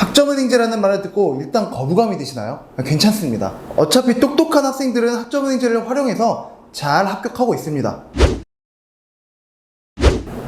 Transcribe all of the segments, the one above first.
학점은행제라는 말을 듣고 일단 거부감이 드시나요? 괜찮습니다. 어차피 똑똑한 학생들은 학점은행제를 활용해서 잘 합격하고 있습니다.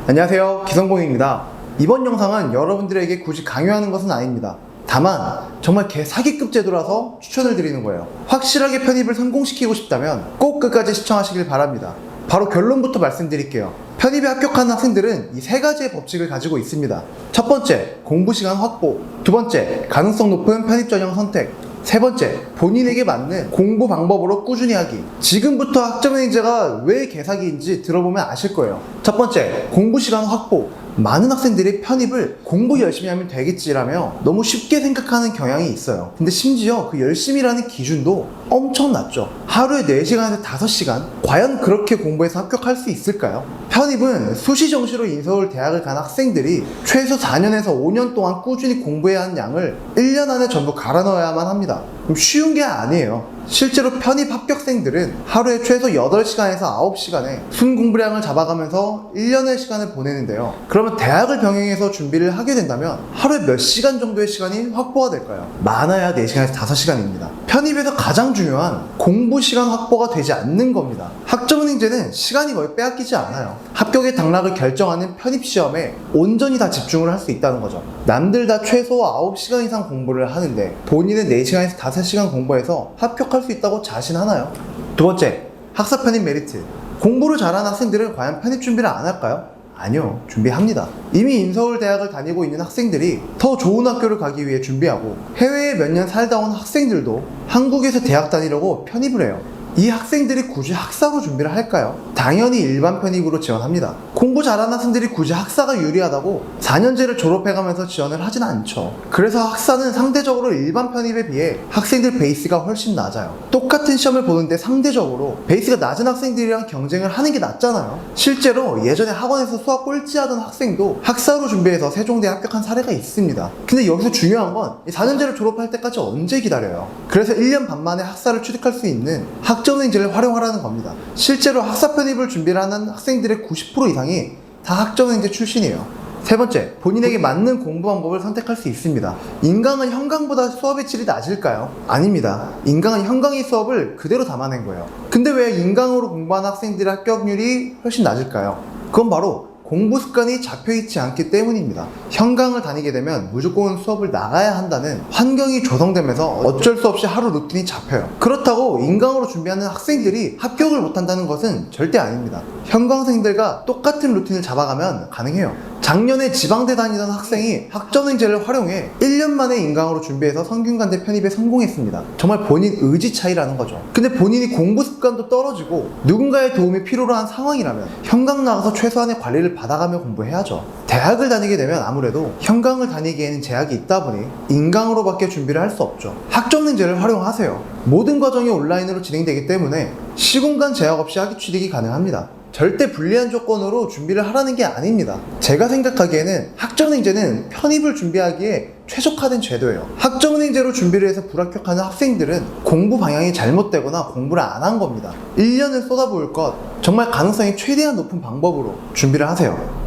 안녕하세요. 기성공입니다. 이번 영상은 여러분들에게 굳이 강요하는 것은 아닙니다. 다만 정말 개 사기급 제도라서 추천을 드리는 거예요. 확실하게 편입을 성공시키고 싶다면 꼭 끝까지 시청하시길 바랍니다. 바로 결론부터 말씀드릴게요. 편입에 합격한 학생들은 이 세 가지의 법칙을 가지고 있습니다. 첫 번째, 공부 시간 확보. 두 번째, 가능성 높은 편입 전형 선택. 세 번째, 본인에게 맞는 공부 방법으로 꾸준히 하기. 지금부터 학점행제가 왜 개사기인지 들어보면 아실 거예요. 첫 번째, 공부 시간 확보. 많은 학생들이 편입을 공부 열심히 하면 되겠지라며 너무 쉽게 생각하는 경향이 있어요. 근데 심지어 그 열심히라는 기준도 엄청 낮죠. 하루에 4시간에서 5시간? 과연 그렇게 공부해서 합격할 수 있을까요? 편입은 수시 정시로 인서울 대학을 간 학생들이 최소 4년에서 5년 동안 꾸준히 공부해야 하는 양을 1년 안에 전부 갈아 넣어야만 합니다. 쉬운 게 아니에요. 실제로 편입 합격생들은 하루에 최소 8시간에서 9시간의 순 공부량을 잡아가면서 1년의 시간을 보내는데요. 그러면 대학을 병행해서 준비를 하게 된다면 하루에 몇 시간 정도의 시간이 확보가 될까요? 많아야 4시간에서 5시간입니다. 편입에서 가장 중요한 공부 시간 확보가 되지 않는 겁니다. 학점은행제는 시간이 거의 빼앗기지 않아요. 합격의 당락을 결정하는 편입 시험에 온전히 다 집중을 할 수 있다는 거죠. 남들 다 최소 9시간 이상 공부를 하는데 본인은 4시간에서 5시간 공부해서 합격할 수 있다고 자신하나요? 두 번째, 학사 편입 메리트. 공부를 잘하는 학생들은 과연 편입 준비를 안 할까요? 아니요, 준비합니다. 이미 인서울 대학을 다니고 있는 학생들이 더 좋은 학교를 가기 위해 준비하고 해외에 몇 년 살다 온 학생들도 한국에서 대학 다니려고 편입을 해요. 이 학생들이 굳이 학사로 준비를 할까요? 당연히 일반 편입으로 지원합니다. 공부 잘하는 학생들이 굳이 학사가 유리하다고 4년제를 졸업해가면서 지원을 하진 않죠. 그래서 학사는 상대적으로 일반 편입에 비해 학생들 베이스가 훨씬 낮아요. 똑같은 시험을 보는데 상대적으로 베이스가 낮은 학생들이랑 경쟁을 하는 게 낫잖아요. 실제로 예전에 학원에서 수학 꼴찌하던 학생도 학사로 준비해서 세종대에 합격한 사례가 있습니다. 근데 여기서 중요한 건 4년제를 졸업할 때까지 언제 기다려요? 그래서 1년 반 만에 학사를 취득할 수 있는 학 점행제를 활용하라는 겁니다. 실제로 학사 편입을 준비하는 학생들의 90% 이상이 다 학점 행제 출신이에요. 세 번째, 본인에게 맞는 공부 방법을 선택할 수 있습니다. 인강은 현강보다 수업의 질이 낮을까요? 아닙니다. 인강은 현강의 수업을 그대로 담아낸 거예요. 근데 왜 인강으로 공부하는 학생들의 합격률이 훨씬 낮을까요? 그건 바로 공부 습관이 잡혀있지 않기 때문입니다. 현강을 다니게 되면 무조건 수업을 나가야 한다는 환경이 조성되면서 어쩔 수 없이 하루 루틴이 잡혀요. 그렇다고 인강으로 준비하는 학생들이 합격을 못한다는 것은 절대 아닙니다. 현강생들과 똑같은 루틴을 잡아가면 가능해요. 작년에 지방대 다니던 학생이 학점행제를 활용해 1년 만에 인강으로 준비해서 성균관대 편입에 성공했습니다. 정말 본인 의지 차이라는 거죠. 근데 본인이 공부 습관도 떨어지고 누군가의 도움이 필요로 한 상황이라면 현강 나가서 최소한의 관리를 받아가며 공부해야죠. 대학을 다니게 되면 아무래도 현강을 다니기에는 제약이 있다 보니 인강으로밖에 준비를 할 수 없죠. 학점행제를 활용하세요. 모든 과정이 온라인으로 진행되기 때문에 시공간 제약 없이 학위 취득이 가능합니다. 절대 불리한 조건으로 준비를 하라는 게 아닙니다. 제가 생각하기에는 학점행제는 편입을 준비하기에 최적화된 제도예요. 학점행제로 준비를 해서 불합격하는 학생들은 공부 방향이 잘못되거나 공부를 안 한 겁니다. 1년을 쏟아부을 것, 정말 가능성이 최대한 높은 방법으로 준비를 하세요.